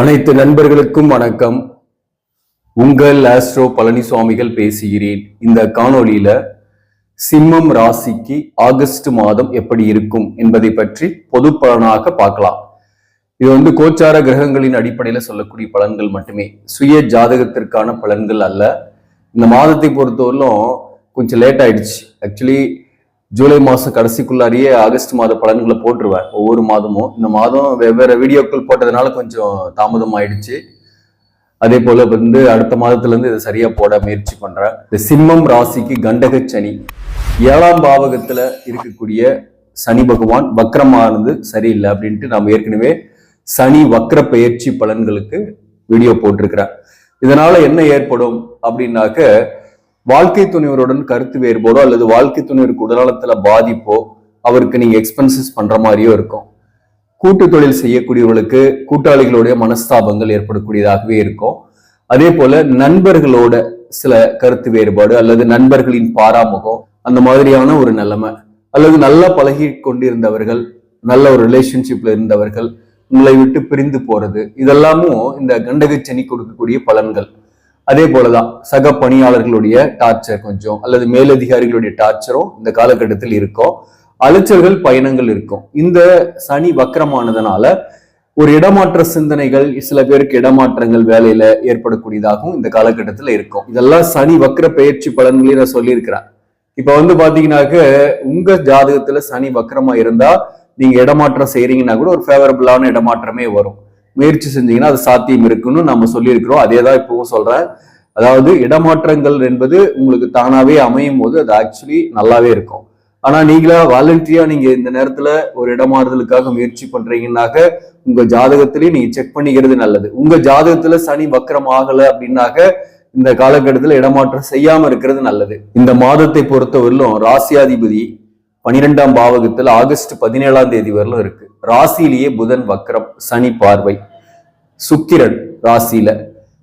அனைத்து நண்பர்களுக்கும் வணக்கம். உங்கள் ஆஸ்ட்ரோ பழனிசுவாமிகள் பேசுகிறேன். இந்த காணொளியில சிம்மம் ராசிக்கு ஆகஸ்ட் மாதம் எப்படி இருக்கும் என்பதை பற்றி பொது பலனாக பார்க்கலாம். இது வந்து கோச்சார கிரகங்களின் அடிப்படையில சொல்லக்கூடிய பலன்கள் மட்டுமே. சுய ஜாதகத்திற்கான பலன்கள் அல்ல. இந்த மாதத்தை பொறுத்தவரையிலும் கொஞ்சம் லேட் ஆயிடுச்சு. ஆக்சுவலி ஜூலை மாதம் கடைசிக்குள்ளாரியே ஆகஸ்ட் மாத பலன்களை போட்டுருவேன். ஒவ்வொரு மாதமும். இந்த மாதம் வெவ்வேறு வீடியோக்கள் போட்டதுனால கொஞ்சம் தாமதம் ஆயிடுச்சு அதே போல வந்து அடுத்த மாதத்துலேருந்து இதை சரியாக போட முயற்சி பண்ணுறேன் இந்த சிம்மம் ராசிக்கு கண்டக சனி. ஏழாம் பாவகத்தில் இருக்கக்கூடிய சனி பகவான் வக்ரமானது சரியில்லை அப்படின்ட்டு நாம் ஏற்கனவே சனி வக்கர பயிற்சி பலன்களுக்கு வீடியோ போட்டிருக்கிறேன். இதனால என்ன ஏற்படும் அப்படின்னாக்க வாழ்க்கை துணைவருடன் கருத்து வேறுபாடோ அல்லது வாழ்க்கை துணைவருக்கு உடல்நலத்துல பாதிப்போ அவருக்கு நீங்க எக்ஸ்பென்சஸ் பண்ற மாதிரியோ இருக்கும். கூட்டு தொழில் செய்யக்கூடியவர்களுக்கு கூட்டாளிகளுடைய மனஸ்தாபங்கள் ஏற்படக்கூடியதாகவே இருக்கும். அதே போல நண்பர்களோட சில கருத்து வேறுபாடு அல்லது நண்பர்களின் பாராமுகம் அந்த மாதிரியான ஒரு நிலைமை அல்லது நல்லா பழகி கொண்டிருந்தவர்கள் நல்ல ஒரு ரிலேஷன்ஷிப்ல இருந்தவர்கள் உங்களை விட்டு பிரிந்து போறது இதெல்லாமும் இந்த கண்டகச்சனி கொடுக்கக்கூடிய பலன்கள். அதே போலதான் சக பணியாளர்களுடைய டார்ச்சர் கொஞ்சம் அல்லது மேலதிகாரிகளுடைய டார்ச்சரும் இந்த காலகட்டத்தில் இருக்கும் அலைச்சல்கள் பயணங்கள் இருக்கும். இந்த சனி வக்கரமானதுனால ஒரு இடமாற்ற சிந்தனைகள் சில பேருக்கு இடமாற்றங்கள் வேலையில ஏற்படக்கூடியதாகவும் இந்த காலகட்டத்துல இருக்கும். இதெல்லாம் சனி வக்கர பயிற்சி பலன்களையும் நான் சொல்லியிருக்கிறேன். இப்ப வந்து பாத்தீங்கன்னாக்க உங்க ஜாதகத்துல சனி வக்கரமா இருந்தா நீங்க இடமாற்றம் செய்யறீங்கன்னா கூட ஒரு ஃபேவரபிளான இடமாற்றமே வரும். முயற்சி செஞ்சீங்கன்னா அது சாத்தியம் இருக்குன்னு நம்ம சொல்லியிருக்கிறோம். அதே தான் இப்பவும் சொல்றேன். அதாவது இடமாற்றங்கள் என்பது உங்களுக்கு தானாவே அமையும் போது அது ஆக்சுவலி நல்லாவே இருக்கும். ஆனா நீங்களா வாலண்டியா நீங்க இந்த நேரத்துல ஒரு இடமாறுதலுக்காக முயற்சி பண்றீங்கன்னாக்க உங்க ஜாதகத்திலேயே நீங்க செக் பண்ணிக்கிறது நல்லது. உங்க ஜாதகத்துல சனி வக்கரம் ஆகல அப்படின்னாக்க இந்த காலகட்டத்துல இடமாற்றம் செய்யாம இருக்கிறது நல்லது. இந்த மாதத்தை பொறுத்தவரையிலும் ராசியாதிபதி பனிரெண்டாம் பாவகத்துல ஆகஸ்ட் பதினேழாம் தேதி வரலும் இருக்கு. ராசியிலேயே புதன் வக்ரம் சனி பார்வை சுக்கிரன் ராசியில.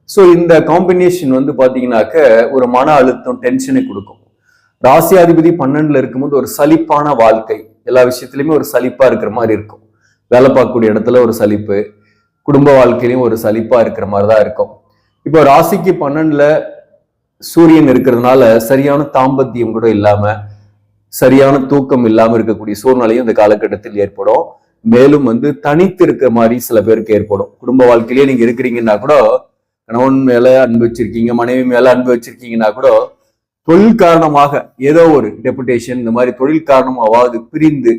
ஸோ இந்த காம்பினேஷன் வந்து பார்த்தீங்கன்னாக்க ஒரு மன அழுத்தம் டென்ஷனை கொடுக்கும். ராசியாதிபதி பன்னெண்டுல இருக்கும்போது ஒரு சலிப்பான வாழ்க்கை. எல்லா விஷயத்துலையுமே ஒரு சலிப்பா இருக்கிற மாதிரி இருக்கும். வேலை பார்க்கக்கூடிய இடத்துல ஒரு சலிப்பு குடும்ப வாழ்க்கையிலையும் ஒரு சலிப்பா இருக்கிற மாதிரி தான் இருக்கும். இப்போ ராசிக்கு பன்னெண்டுல சூரியன் இருக்கிறதுனால சரியான தாம்பத்தியம் கூட இல்லாம சரியான தூக்கம் இல்லாம இருக்கக்கூடிய சூழ்நிலையும் இந்த காலகட்டத்தில் ஏற்படும். மேலும் வந்து தனித்து இருக்கிற மாதிரி சில பேருக்கு ஏற்படும். குடும்ப வாழ்க்கையிலேயே நீங்க இருக்கிறீங்கன்னா கூட கணவன் மேல அன்பு வச்சிருக்கீங்க மனைவி மேல அன்பு வச்சிருக்கீங்கன்னா கூட தொழில் காரணமாக ஏதோ ஒரு டெபுடேஷன் இந்த மாதிரி தொழில் காரணமாவது பிரிந்து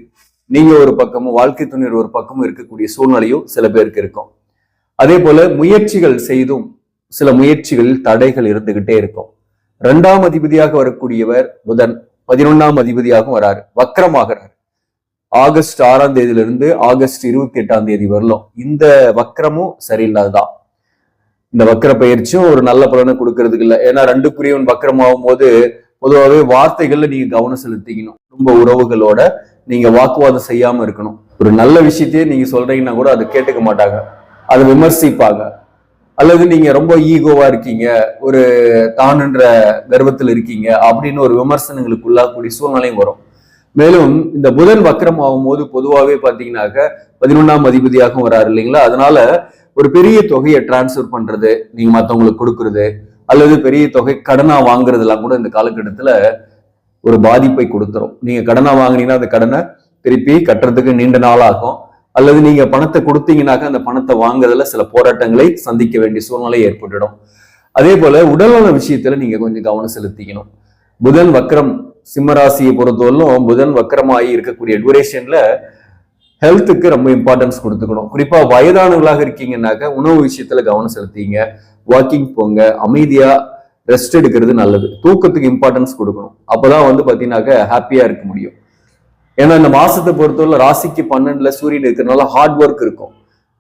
நீங்க ஒரு பக்கமும் வாழ்க்கை துணையர் ஒரு பக்கமும் இருக்கக்கூடிய சூழ்நிலையும் சில பேருக்கு இருக்கும். அதே போல முயற்சிகள் செய்தும் சில முயற்சிகளில் தடைகள் இருந்துகிட்டே இருக்கும். இரண்டாம் அதிபதியாக வரக்கூடியவர் புதன் பதினொன்னாம் அதிபதியாகவும் வராரு வக்கரமாகிறார். ஆகஸ்ட் ஆறாம் தேதியிலிருந்து ஆகஸ்ட் இருபத்தி எட்டாம் தேதி வரலும். இந்த வக்கரமும் சரியில்லாததான். இந்த வக்கர பயிற்சியும் ஒரு நல்ல பலனை கொடுக்கறதுக்கு இல்லை. ஏன்னா ரெண்டுக்குரியவன் வக்கரம் ஆகும்போது பொதுவாகவே வார்த்தைகள்ல நீங்க கவனம் செலுத்திக்கணும். குடும்ப உறவுகளோட நீங்க வாக்குவாதம் செய்யாம இருக்கணும். ஒரு நல்ல விஷயத்தையே நீங்க சொல்றீங்கன்னா கூட அதை கேட்டுக்க மாட்டாங்க. அதை விமர்சிப்பாங்க. அல்லது நீங்க ரொம்ப ஈகோவா இருக்கீங்க. ஒரு தானுன்ற கர்வத்தில் இருக்கீங்க. அப்படின்னு ஒரு விமர்சனங்களுக்கு உள்ளாகக்கூடிய சூழ்நிலையும் வரும். மேலும் இந்த புதன் வக்கரம் ஆகும்போது பொதுவாகவே பார்த்தீங்கன்னாக்க பதினொன்றாம் அதிபதியாகவும் வராரு இல்லைங்களா? அதனால ஒரு பெரிய தொகையை டிரான்ஸ்ஃபர் பண்றது நீங்க மற்றவங்களுக்கு கொடுக்கறது அல்லது பெரிய தொகை கடனா வாங்குறதெல்லாம் கூட இந்த காலகட்டத்துல ஒரு பாதிப்பை கொடுத்துரும். நீங்க கடனா வாங்கினீங்கன்னா அந்த கடனை திருப்பி கட்டுறதுக்கு நீண்ட நாள் ஆகும் அல்லது நீங்க பணத்தை கொடுத்தீங்கன்னாக்க அந்த பணத்தை வாங்குறதுல சில போராட்டங்களை சந்திக்க வேண்டிய சூழ்நிலை ஏற்பட்டுடும். அதே போல உடல்நல விஷயத்துல நீங்க கொஞ்சம் கவனம் செலுத்திக்கணும். புதன் வக்கரம் சிம்மராசியை பொறுத்தவரையிலும் புதன் வக்கரமாகி இருக்கக்கூடிய டூரேஷன்ல ஹெல்த்துக்கு ரொம்ப இம்பார்ட்டன்ஸ் கொடுத்துக்கணும். குறிப்பா வயதானவர்களாக இருக்கீங்கன்னாக்க உணவு விஷயத்துல கவனம் செலுத்திங்க. வாக்கிங் போங்க. அமைதியா ரெஸ்ட் எடுக்கிறது நல்லது. தூக்கத்துக்கு இம்பார்ட்டன்ஸ் கொடுக்கணும். அப்பதான் வந்து பாத்தீங்கன்னாக்க ஹாப்பியா இருக்க முடியும். ஏன்னா இந்த மாசத்தை பொறுத்தவரை ராசிக்கு பன்னெண்டுல சூரியன் இருக்கிறதுனால ஹார்ட் ஒர்க் இருக்கும்.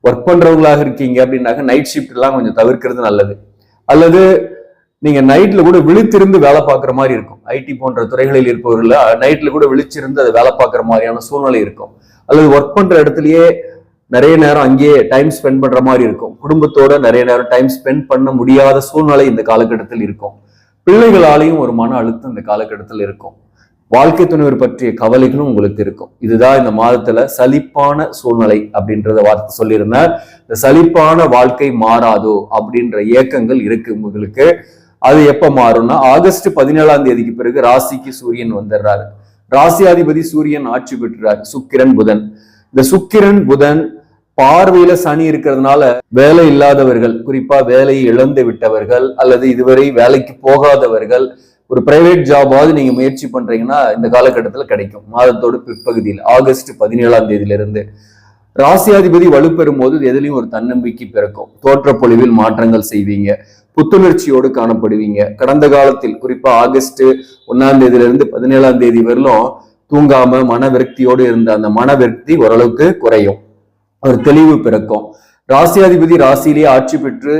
ஒர்க் பண்றவங்களாக இருக்கீங்க அப்படின்னாக்க நைட் ஷிஃப்ட் எல்லாம் கொஞ்சம் தவிர்க்கிறது நல்லது. அல்லது நீங்க நைட்ல கூட விழித்திருந்து வேலை பார்க்குற மாதிரி இருக்கும். ஐடி போன்ற துறைகளில் இருப்பவர்கள் நைட்ல கூட விழிச்சிருந்து அதை வேலை பார்க்குற மாதிரியான சூழ்நிலை இருக்கும். அல்லது ஒர்க் பண்ற இடத்துலயே நிறைய நேரம் அங்கேயே டைம் ஸ்பெண்ட் பண்ற மாதிரி இருக்கும். குடும்பத்தோட நிறைய நேரம் டைம் ஸ்பெண்ட் பண்ண முடியாத சூழ்நிலை இந்த காலகட்டத்தில் இருக்கும். பிள்ளைகளாலையும் ஒரு மன அழுத்தம் இந்த காலகட்டத்தில் இருக்கும். வாழ்க்கை துணைவர் பற்றிய கவலைகளும் உங்களுக்கு இருக்கும். இதுதான் இந்த மாதத்துல சலிப்பான சூழ்நிலை அப்படின்றத வார்த்தை சொல்லியிருந்தார். இந்த சலிப்பான வாழ்க்கை மாறாதோ அப்படின்ற ஏக்கங்கள் இருக்கு உங்களுக்கு. அது எப்ப மாறும்னா ஆகஸ்ட் பதினேழாம் தேதிக்கு பிறகு ராசிக்கு சூரியன் வந்துடுறாரு. ராசியாதிபதி சூரியன் ஆட்சி பெற்றுறாரு சுக்கிரன் புதன். இந்த சுக்கிரன் புதன் பார்வையில சனி இருக்கிறதுனால வேலை இல்லாதவர்கள் குறிப்பா வேலையை இழந்து விட்டவர்கள் அல்லது இதுவரை வேலைக்கு போகாதவர்கள் ஒரு பிரைவேட் ஜாபாவது நீங்க முயற்சி பண்றீங்கன்னா இந்த காலகட்டத்தில் கிடைக்கும். மாதத்தோட பிற்பகுதியில் ஆகஸ்ட் பதினேழாம் தேதியிலிருந்து. ராசியாதிபதி வலுப்பெறும் போது எதுலையும் ஒரு தன்னம்பிக்கை பிறக்கும். தோற்ற பொழிவில் மாற்றங்கள் செய்வீங்க. புத்துணர்ச்சியோடு காணப்படுவீங்க. கடந்த காலத்தில் குறிப்பா ஆகஸ்ட் ஒன்னாம் தேதியிலிருந்து பதினேழாம் தேதி வரலும் தூங்காம மன விரக்தியோடு இருந்த அந்த மன விரக்தி ஓரளவுக்கு குறையும். ஒரு தெளிவு பிறக்கும். ராசியாதிபதி ராசியிலேயே ஆட்சி பெற்று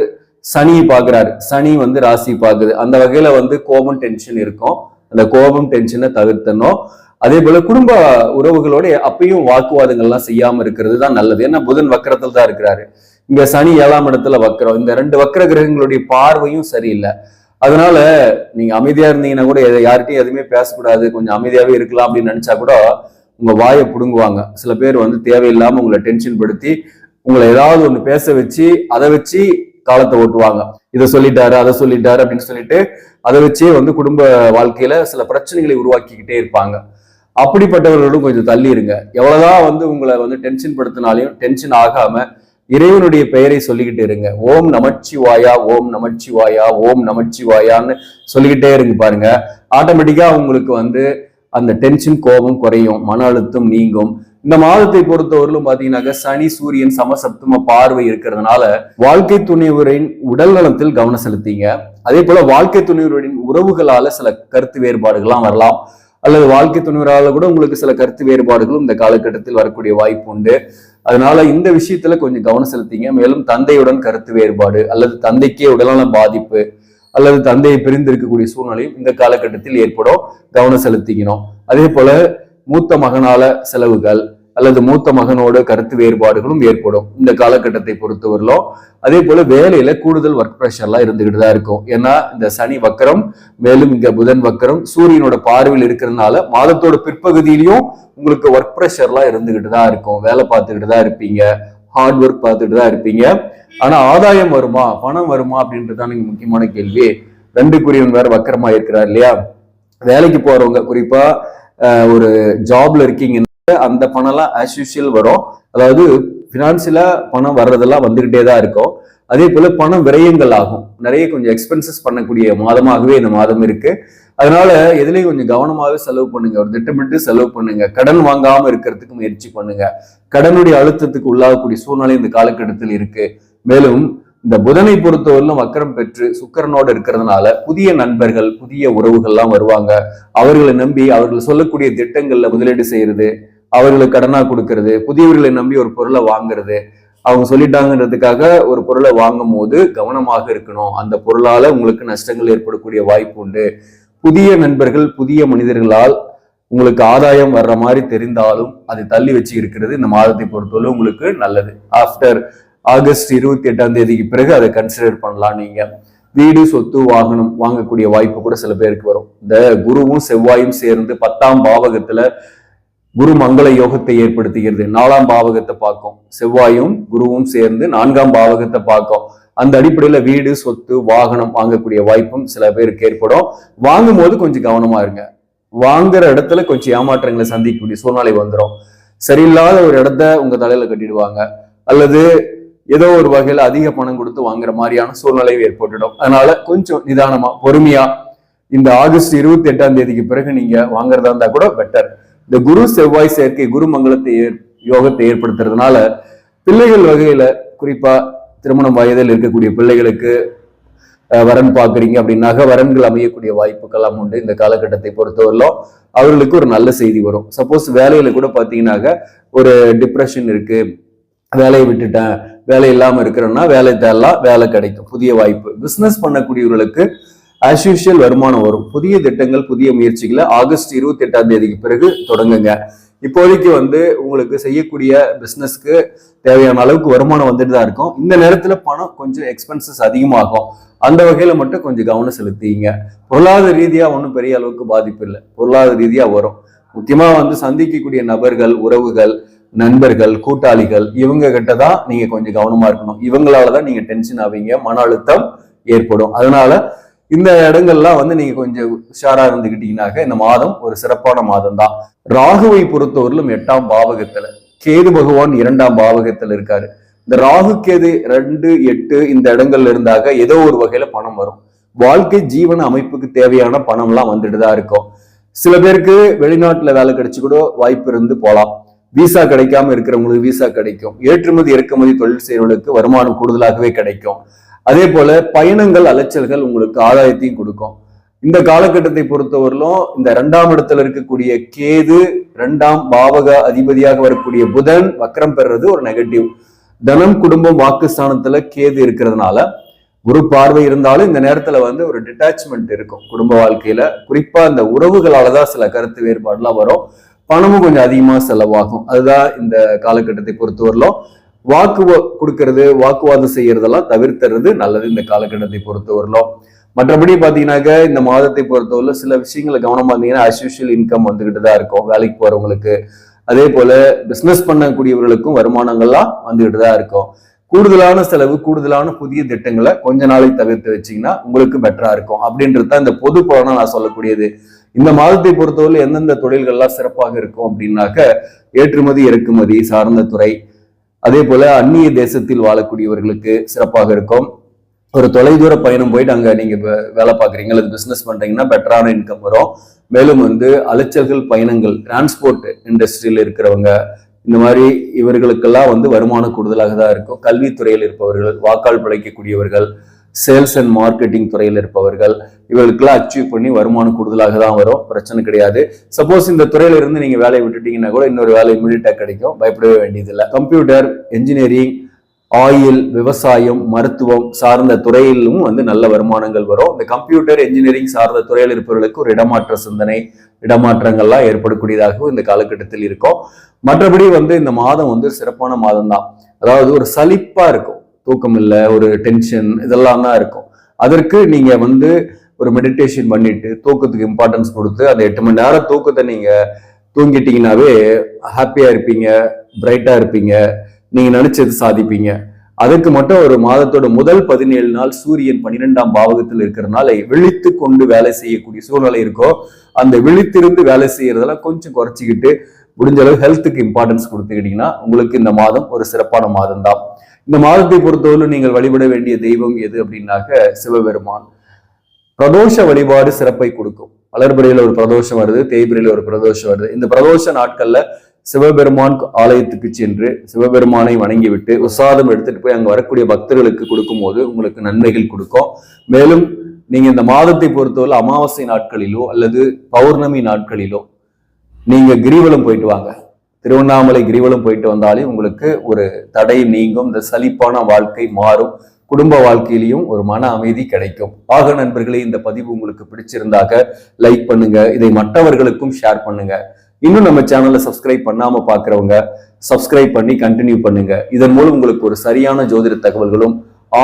சனியை பார்க்கிறாரு. சனி வந்து ராசி பார்க்குது. அந்த வகையில வந்து கோபம் டென்ஷன் இருக்கும். அந்த கோபம் டென்ஷனை தவிர்த்தணும். அதே போல குடும்ப உறவுகளோட அப்பயும் வாக்குவாதங்கள்லாம் செய்யாம இருக்கிறது தான் நல்லது. ஏன்னா புதன் வக்கரத்தில் தான் இருக்கிறாரு. இங்க சனி ஏழாம் இடத்துல வக்கரம். இந்த ரெண்டு வக்கர கிரகங்களுடைய பார்வையும் சரியில்லை. அதனால நீங்க அமைதியா இருந்தீங்கன்னா கூட யார்கிட்டையும் யார்கிட்டயும் எதுவுமே பேசக்கூடாது. கொஞ்சம் அமைதியாவே இருக்கலாம் அப்படின்னு நினைச்சா கூட உங்க வாயை புடுங்குவாங்க. சில பேர் வந்து தேவையில்லாம உங்களை டென்ஷன் படுத்தி உங்களை ஏதாவது ஒண்ணு பேச வச்சு அதை வச்சு காலத்தை ஓட்டுவாங்க. இதை சொல்லிட்டாரு அதை சொல்லிட்டாரு அப்படின்னு சொல்லிட்டு அதை வச்சே வந்து குடும்ப வாழ்க்கையில சில பிரச்சனைகளை உருவாக்கிக்கிட்டே இருப்பாங்க. அப்படிப்பட்டவர்களும் கொஞ்சம் தள்ளி இருங்க எவ்வளவுதான் வந்து உங்களை வந்து டென்ஷன் படுத்தினாலையும் டென்ஷன் ஆகாம இறைவனுடைய பெயரை சொல்லிக்கிட்டு இருங்க. ஓம் நமச்சிவாயா ஓம் நமச்சிவாயா ஓம் நமச்சிவாயான்னு சொல்லிக்கிட்டே இருங்க பாருங்க. ஆட்டோமேட்டிக்கா உங்களுக்கு வந்து அந்த டென்ஷன் கோபம் குறையும். மன அழுத்தம் நீங்கும். இந்த மாதத்தை பொறுத்தவரையிலும் பாத்தீங்கன்னாக்க சனி சூரியன் சமசப்தம பார்வை இருக்கிறதுனால வாழ்க்கை துணைவரின் உடல் நலத்தில் கவனம் செலுத்திங்க. அதே போல வாழ்க்கை துணைவரின் உறவுகளால சில கருத்து வேறுபாடுகள்லாம் வரலாம். அல்லது வாழ்க்கை துணைவரால கூட உங்களுக்கு சில கருத்து வேறுபாடுகளும் இந்த காலகட்டத்தில் வரக்கூடிய வாய்ப்பு உண்டு. அதனால இந்த விஷயத்துல கொஞ்சம் கவனம் செலுத்திங்க. மேலும் தந்தையுடன் கருத்து வேறுபாடு அல்லது தந்தைக்கே உடல்நல பாதிப்பு அல்லது தந்தையை பிரிந்து இருக்கக்கூடிய சூழ்நிலையும் இந்த காலகட்டத்தில் ஏற்படும். கவனம் செலுத்திக்கணும். அதே போல மூத்த மகனால செலவுகள் அல்லது மூத்த மகனோட கருத்து வேறுபாடுகளும் ஏற்படும். இந்த காலகட்டத்தை பொறுத்தவரையிலும் அதே போல வேலையில கூடுதல் ஒர்க் ப்ரெஷர்லாம் இருந்துகிட்டு தான் இருக்கும். ஏன்னா இந்த சனி வக்கரம் மேலும் இங்க புதன் வக்கரம் சூரியனோட பார்வையில் இருக்கிறதுனால மாதத்தோட பிற்பகுதியிலையும் உங்களுக்கு ஒர்க் ப்ரெஷர்லாம் இருந்துகிட்டு தான் இருக்கும். வேலை பார்த்துக்கிட்டு தான் இருப்பீங்க. ஹார்ட் ஒர்க் பார்த்துட்டு தான் இருப்பீங்க. ஆனா ஆதாயம் வருமா? பணம் வருமா? அப்படின்றதுதான் நீங்க முக்கியமான கேள்வி. ரெண்டு குறியவன் வேற வக்கரமா இருக்கிறார் இல்லையா? வேலைக்கு போறவங்க குறிப்பா ஒரு ஜாப்ல இருக்கீங்க அந்த பணம்லாம் ஆஸ் யூஷுவல் வரும். அதாவது பினான்சியலா பணம் வர்றதெல்லாம் வந்துகிட்டே தான் இருக்கும். அதே போல பணம் விரயங்கள் ஆகும். நிறைய கொஞ்சம் எக்ஸ்பென்சஸ் பண்ணக்கூடிய மாதமாகவே இந்த மாதம் இருக்கு. அதனால எதுலயும் கொஞ்சம் கவனமாகவே செலவு பண்ணுங்க. ஒரு திட்டமிட்டு செலவு பண்ணுங்க. கடன் வாங்காம இருக்கிறதுக்கு முயற்சி பண்ணுங்க. கடனுடைய அழுத்தத்துக்கு உள்ளாகக்கூடிய சூழ்நிலை இந்த காலகட்டத்தில் இருக்கு. மேலும் இந்த புதனை பொறுத்தவரையிலும் வக்கரம் பெற்று சுக்கரனோடு இருக்கிறதுனால புதிய நண்பர்கள் புதிய உறவுகள்லாம் வருவாங்க. அவர்களை நம்பி அவர்கள் சொல்லக்கூடிய திட்டங்கள்ல முதலீடு செய்யறது அவர்களுக்கு கடனாக கொடுக்கறது புதியவர்களை நம்பி ஒரு பொருளை வாங்குறது அவங்க சொல்லிட்டாங்கன்றதுக்காக ஒரு பொருளை வாங்கும் போது கவனமாக இருக்கணும். அந்த பொருளால உங்களுக்கு நஷ்டங்கள் ஏற்படக்கூடிய வாய்ப்பு உண்டு. புதிய நண்பர்கள் புதிய மனிதர்களால் உங்களுக்கு ஆதாயம் வர்ற மாதிரி தெரிந்தாலும் அதை தள்ளி வச்சு இருக்கிறது இந்த மாதத்தை பொறுத்தவரை உங்களுக்கு நல்லது. ஆஃப்டர் ஆகஸ்ட் இருபத்தி எட்டாம் தேதிக்கு பிறகு அதை கன்சிடர் பண்ணலாம் நீங்க. வீடு சொத்து வாகனம் வாங்கக்கூடிய வாய்ப்பு கூட சில பேருக்கு வரும். இந்த குருவும் செவ்வாயும் சேர்ந்து பத்தாம் பாவகத்துல குரு மங்கள யோகத்தை ஏற்படுத்துகிறது. நாலாம் பாவகத்தை பார்க்கும். செவ்வாயும் குருவும் சேர்ந்து நான்காம் பாவகத்தை பார்க்கும். அந்த அடிப்படையில வீடு சொத்து வாகனம் வாங்கக்கூடிய வாய்ப்பும் சில பேருக்கு ஏற்படும். வாங்கும் போது கொஞ்சம் கவனமா இருங்க. வாங்குற இடத்துல கொஞ்சம் ஏமாற்றங்களை சந்திக்கக்கூடிய சூழ்நிலை வந்துடும் சரியில்லாத ஒரு இடத்த உங்க தலையில கட்டிடுவாங்க. அல்லது ஏதோ ஒரு வகையில அதிக பணம் கொடுத்து வாங்குற மாதிரியான சூழ்நிலை ஏற்பட்டுடும். அதனால கொஞ்சம் நிதானமா பொறுமையா இந்த ஆகஸ்ட் இருபத்தி எட்டாம் தேதிக்கு பிறகு நீங்க வாங்குறதா இருந்தா கூட பெட்டர் இந்த குரு செவ்வாய் சேர்க்கை குரு மங்களத்தை ஏற்- யோகத்தை ஏற்படுத்துறதுனால பிள்ளைகள் வகையில குறிப்பா திருமணம் வயதில் இருக்கக்கூடிய பிள்ளைகளுக்கு வரன் பாக்குறீங்க அப்படின்னாக்க வரன்கள் அமையக்கூடிய வாய்ப்புக்கெல்லாம் உண்டு. இந்த காலகட்டத்தை பொறுத்தவரையிலும் அவர்களுக்கு ஒரு நல்ல செய்தி வரும். சப்போஸ் வேலையில கூட பாத்தீங்கன்னாக்க ஒரு டிப்ரெஷன் இருக்கு. வேலையை விட்டுட்டேன். வேலை இல்லாம இருக்கிறேன்னா வேலை தேடலாம். வேலை கிடைக்கும். புதிய வாய்ப்பு. பிசினஸ் பண்ணக்கூடியவர்களுக்கு ஆஸ் யூஷுவல் வருமானம் வரும். புதிய திட்டங்கள் புதிய முயற்சிகளை ஆகஸ்ட் இருபத்தி எட்டாம் தேதிக்கு பிறகு தொடங்குங்க. இப்போதைக்கு வந்து உங்களுக்கு செய்யக்கூடிய பிஸ்னஸ்க்கு தேவையான அளவுக்கு வருமானம் வந்துட்டு தான் இருக்கும். இந்த நேரத்தில் பணம் கொஞ்சம் எக்ஸ்பென்சஸ் அதிகமாகும். அந்த வகையில் மட்டும் கொஞ்சம் கவனம் செலுத்திங்க. பொருளாதார ரீதியாக ஒன்றும் பெரிய அளவுக்கு பாதிப்பு இல்லை. பொருளாதார ரீதியாக வரும். முக்கியமாக வந்து சந்திக்கக்கூடிய நபர்கள் உறவுகள் நண்பர்கள் கூட்டாளிகள் இவங்க கிட்ட தான் நீங்கள் கொஞ்சம் கவனமாக இருக்கணும். இவங்களால தான் நீங்கள் டென்ஷன் ஆவீங்க. மன அழுத்தம் ஏற்படும். அதனால இந்த இடங்கள்லாம் வந்து நீங்க கொஞ்சம் உஷாரா இருந்துகிட்டீங்கன்னாக்க இந்த மாதம் ஒரு சிறப்பான மாதம் தான் ராகுவை பொறுத்தவரையிலும் எட்டாம் பாவகத்துல கேது பகவான் இரண்டாம் பாவகத்துல இருக்காரு. இந்த ராகு கேது ரெண்டு எட்டு இந்த இடங்கள்ல இருந்தாக ஏதோ ஒரு வகையில பணம் வரும். வாழ்க்கை ஜீவன அமைப்புக்கு தேவையான பணம்லாம் வந்துட்டு தான் இருக்கும். சில பேருக்கு வெளிநாட்டுல வேலை கிடைச்சு கூட வாய்ப்பு இருந்து போலாம். விசா கிடைக்காம இருக்கிறவங்களுக்கு விசா கிடைக்கும். ஏற்றுமதி இறக்குமதி தொழில் செய்யறவங்களுக்கு வருமானம் கூடுதலாகவே கிடைக்கும். அதே போல பயணங்கள் அலைச்சல்கள் உங்களுக்கு ஆதாயத்தையும் கொடுக்கும். இந்த காலகட்டத்தை பொறுத்தவரையிலும் இந்த இரண்டாம் இடத்துல இருக்கக்கூடிய கேது இரண்டாம் பாவக அதிபதியாக வரக்கூடிய புதன் வக்கரம் பெறுறது ஒரு நெகட்டிவ் தனம் குடும்பம் வாக்குஸ்தானத்துல கேது இருக்கிறதுனால குரு பார்வை இருந்தாலும் இந்த நேரத்துல வந்து ஒரு டிட்டாச்மெண்ட் இருக்கும் குடும்ப வாழ்க்கையில. குறிப்பா இந்த உறவுகளால தான் சில கருத்து வேறுபாடுலாம் வரும். பணமும் கொஞ்சம் அதிகமா செலவாகும். அதுதான் இந்த காலகட்டத்தை பொறுத்தவரையிலும். வாக்கு கொடுக்கறது வாக்குவாதம் செய்யறதெல்லாம் தவிர்த்துறது நல்லது இந்த காலகட்டத்தை பொறுத்தவரையிலும். மற்றபடி பாத்தீங்கன்னாக்க இந்த மாதத்தை பொறுத்தவரை சில விஷயங்களை கவனம் இருந்தீங்கன்னா அஸ்யூஷுவல் இன்கம் வந்துகிட்டு தான் இருக்கும். வேலைக்கு போறவங்களுக்கு. அதே போல பிசினஸ் பண்ணக்கூடியவர்களுக்கும் வருமானங்கள்லாம் வந்துகிட்டு தான் இருக்கும். கூடுதலான செலவு கூடுதலான புதிய திட்டங்களை கொஞ்ச நாளைக்கு தவிர்த்து வச்சீங்கன்னா உங்களுக்கு பெட்டரா இருக்கும். அப்படின்றது தான் இந்த பொது பலனா நான் சொல்லக்கூடியது. இந்த மாதத்தை பொறுத்தவரை எந்தெந்த தொழில்கள்லாம் சிறப்பாக இருக்கும் அப்படின்னாக்க ஏற்றுமதி இறக்குமதி சார்ந்த துறை அதே போல அந்நிய தேசத்தில் வாழக்கூடியவர்களுக்கு சிறப்பாக இருக்கும். ஒரு தொலைதூர பயணம் போயிட்டு அங்க நீங்க வேலை பார்க்குறீங்க அல்லது பிசினஸ் பண்றீங்கன்னா பெட்டரான இன்கம் வரும். மேலும் வந்து அலைச்சல்கள் பயணங்கள் டிரான்ஸ்போர்ட் இண்டஸ்ட்ரியில் இருக்கிறவங்க இந்த மாதிரி இவர்களுக்கெல்லாம் வந்து வருமானம் கூடுதலாக தான் இருக்கும். கல்வித்துறையில் இருப்பவர்கள் வாக்கால் பிழைக்கக்கூடியவர்கள் சேல்ஸ் அண்ட் மார்க்கெட்டிங் துறையில் இருப்பவர்கள் இவர்களுக்கெல்லாம் அச்சீவ் பண்ணி வருமானம் கூடுதலாக தான் வரும். பிரச்சனை கிடையாது. சப்போஸ் இந்த துறையில இருந்து நீங்க வேலையை விட்டுட்டீங்கன்னா கூட இன்னொரு வேலை இமீடியட்டா கிடைக்கும். பயப்படவே வேண்டியதில்லை. கம்ப்யூட்டர் இன்ஜினியரிங் ஆயில் விவசாயம் மருத்துவம் சார்ந்த துறையிலும் வந்து நல்ல வருமானங்கள் வரும். இந்த கம்ப்யூட்டர் இன்ஜினியரிங் சார்ந்த துறையில் இருப்பவர்களுக்கு ஒரு இடமாற்ற சிந்தனை இடமாற்றங்கள்லாம் ஏற்படக்கூடியதாகவும் இந்த காலகட்டத்தில் இருக்கும். மற்றபடி வந்து இந்த மாதம் வந்து சிறப்பான மாதம் தான் அதாவது ஒரு சலிப்பா இருக்கும். தூக்கம் இல்லை ஒரு டென்ஷன் இதெல்லாம் தான் இருக்கும். அதற்கு நீங்க வந்து ஒரு மெடிடேஷன் பண்ணிட்டு தூக்கத்துக்கு இம்பார்ட்டன்ஸ் கொடுத்து அந்த எட்டு மணி நேரம் தூக்கத்தை நீங்க தூங்கிட்டீங்கனாவே ஹாப்பியா இருப்பீங்க பிரைட்டா இருப்பீங்க நீங்க நினைச்சது சாதிப்பீங்க. அதுக்கு மட்டும் ஒரு மாதத்தோட முதல் பதினேழு நாள் சூரியன் பன்னிரெண்டாம் பாவகத்தில் இருக்கிறனால விழித்து கொண்டு வேலை செய்யக்கூடிய சூழ்நிலை இருக்கோ அந்த விழித்திருந்து வேலை செய்யறதெல்லாம் கொஞ்சம் குறைச்சிக்கிட்டு முடிஞ்ச அளவு ஹெல்த்துக்கு இம்பார்ட்டன்ஸ் கொடுத்துக்கிட்டீங்கன்னா உங்களுக்கு இந்த மாதம் ஒரு சிறப்பான மாதம் தான் இந்த மாதத்தை பொறுத்தவரை நீங்கள் வழிபட வேண்டிய தெய்வம் எது அப்படின்னாக்க சிவபெருமான். பிரதோஷ வழிபாடு சிறப்பை கொடுக்கும். வளர்பிறையில ஒரு பிரதோஷம் வருது தேய்பிரையில ஒரு பிரதோஷம் வருது. இந்த பிரதோஷ நாட்கள்ல சிவபெருமான் ஆலயத்துக்கு சென்று சிவபெருமானை வணங்கிவிட்டு உசாதம் எடுத்துட்டு போய் அங்க வரக்கூடிய பக்தர்களுக்கு கொடுக்கும் போது உங்களுக்கு நன்மைகள் கொடுக்கும். மேலும் நீங்க இந்த மாதத்தை பொறுத்தவரை அமாவாசை நாட்களிலோ அல்லது பௌர்ணமி நாட்களிலோ நீங்க கிரிவலம் போயிட்டு வாங்க. திருவண்ணாமலை கிரிவலம் போயிட்டு வந்தாலே உங்களுக்கு ஒரு தடை நீங்கும் இந்த சலிப்பான வாழ்க்கை மாறும். குடும்ப வாழ்க்கையிலையும் ஒரு மன அமைதி கிடைக்கும். ஆக நண்பர்களே இந்த பதிவு உங்களுக்கு பிடிச்சிருந்தாக லைக் பண்ணுங்க. இதை மற்றவர்களுக்கும் ஷேர் பண்ணுங்க. இன்னும் நம்ம சேனலை சப்ஸ்கிரைப் பண்ணாம பாக்குறவங்க சப்ஸ்கிரைப் பண்ணி கண்டினியூ பண்ணுங்க. இதன் மூலம் உங்களுக்கு ஒரு சரியான ஜோதிட தகவல்களும்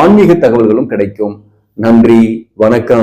ஆன்மீக தகவல்களும் கிடைக்கும். நன்றி வணக்கம்.